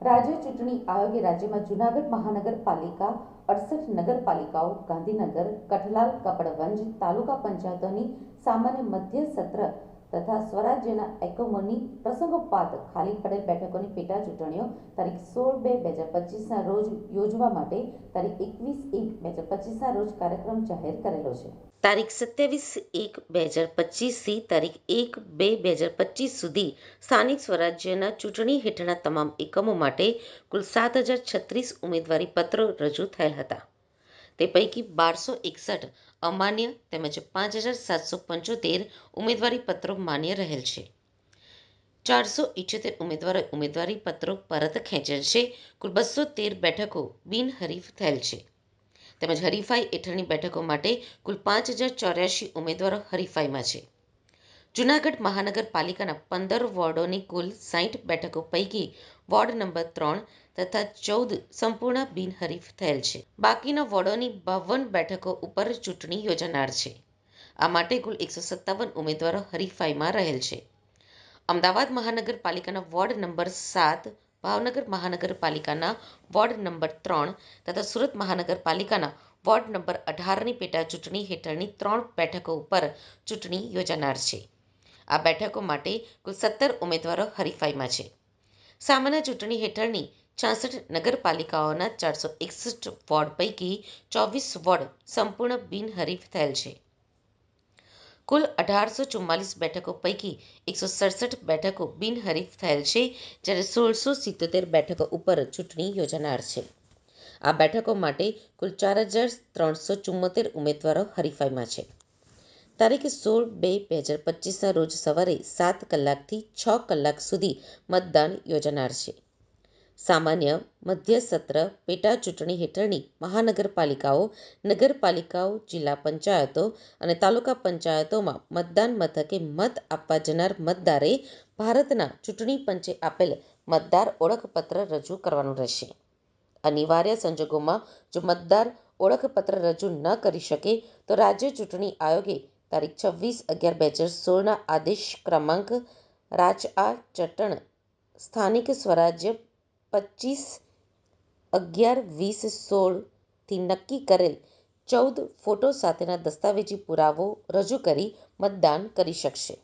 રાજ્ય ચૂંટણી આયોગે રાજ્યમાં જૂનાગઢ મહાનગરપાલિકા, અડસઠ નગરપાલિકાઓ, ગાંધીનગર, કઠલાલ, કપડવંજ તાલુકા પંચાયતોની સામાન્ય મધ્ય સત્ર તથા સ્વરાજ્યના એકમોની પ્રસંગોપાત ખાલી પડેલ બેઠકોની પેટા ચૂંટણીઓ તારીખ સોળ બે બે હજાર પચીસના રોજ યોજવા માટે તારીખ એકવીસ એક બે હજાર પચીસના રોજ કાર્યક્રમ જાહેર કરેલો છે. તારીખ સત્યાવીસ એક બે હજાર પચીસથી તારીખ એક બે બે હજાર પચીસ સુધી સ્થાનિક સ્વરાજ્યના ચૂંટણી હેઠળના તમામ એકમો માટે કુલ સાત હજાર છત્રીસ ઉમેદવારી પત્રો રજૂ થયેલ હતા. તે પૈકી બારસો એકસઠ અમાન્ય તેમજ પાંચ હજાર સાતસો પંચોતેર ઉમેદવારી પત્રો માન્ય રહેલ છે. ચારસો ઇઠ્યોતેર ઉમેદવારોએ ઉમેદવારી પત્રો પરત ખેંચેલ છે. કુલ બસો તેર બેઠકો બિનહરીફ થયેલ છે. તેમજ હરીફાઈ હેઠળની બેઠકો માટે કુલ પાંચ હજાર ચોર્યાસી ઉમેદવારો હરીફાઈમાં છે. જૂનાગઢ મહાનગરપાલિકાના પંદર વોર્ડોની કુલ સાઠ બેઠકો પૈકી વોર્ડ નંબર ત્રણ તથા ચૌદ સંપૂર્ણ બિનહરીફ થયેલ છે. બાકીના વોર્ડોની બાવન બેઠકો ઉપર ચૂંટણી યોજાનાર છે. આ માટે કુલ એકસો સત્તાવન ઉમેદવારો હરીફાઈમાં રહેલ છે. અમદાવાદ મહાનગરપાલિકાના વોર્ડ નંબર સાત, ભાવનગર મહાનગરપાલિકાના વોર્ડ નંબર ત્રણ તથા સુરત મહાનગરપાલિકાના વોર્ડ નંબર અઢારની પેટા ચૂંટણી હેઠળની ત્રણ બેઠકો ઉપર ચૂંટણી યોજાનાર છે. આ બેઠકો માટે કુલ સત્તર ઉમેદવારો હરીફાઈમાં છે. સામાન્ય ચૂંટણી હેઠળની છાસઠ નગરપાલિકાઓના ચારસો એકસઠ વોર્ડ પૈકી ચોવીસ વોર્ડ સંપૂર્ણ બિનહરીફ થયેલ છે. કુલ અઢારસો ચુમ્માલીસ બેઠકો પૈકી એકસો સડસઠ બેઠકો બિનહરીફ થયેલ છે, જ્યારે સોળસો સિત્તોતેર બેઠકો ઉપર ચૂંટણી યોજાનાર છે. આ બેઠકો માટે કુલ ચાર હજાર ત્રણસો ચુમ્મોતેર ઉમેદવારો હરીફાઈમાં છે. તારીખ સોળ બે બે હજાર પચીસના રોજ સવારે સાત કલાકથી છ કલાક સુધી મતદાન યોજાનાર છે સામાન્ય મધ્ય સત્ર પેટા ચૂંટણી હેઠળની મહાનગરપાલિકાઓ, નગરપાલિકાઓ, જિલ્લા પંચાયતો અને તાલુકા પંચાયતોમાં મતદાન મથકે મત આપવા જનાર મતદારે ભારતના ચૂંટણી પંચે આપેલ મતદાર ઓળખપત્ર રજૂ કરવાનું રહેશે. અનિવાર્ય સંજોગોમાં જો મતદાર ઓળખપત્ર રજૂ ન કરી શકે, તો રાજ્ય ચૂંટણી આયોગે તારીખ છવ્વીસ અગિયાર બે હજાર સોળના આદેશ ક્રમાંક રાચઆ ચટણ, સ્થાનિક સ્વરાજ્ય પચીસ અગિયાર વીસ સોળથી નક્કી કરેલ ચૌદ ફોટો સાથેના દસ્તાવેજી પુરાવો રજૂ કરી મતદાન કરી શકશે.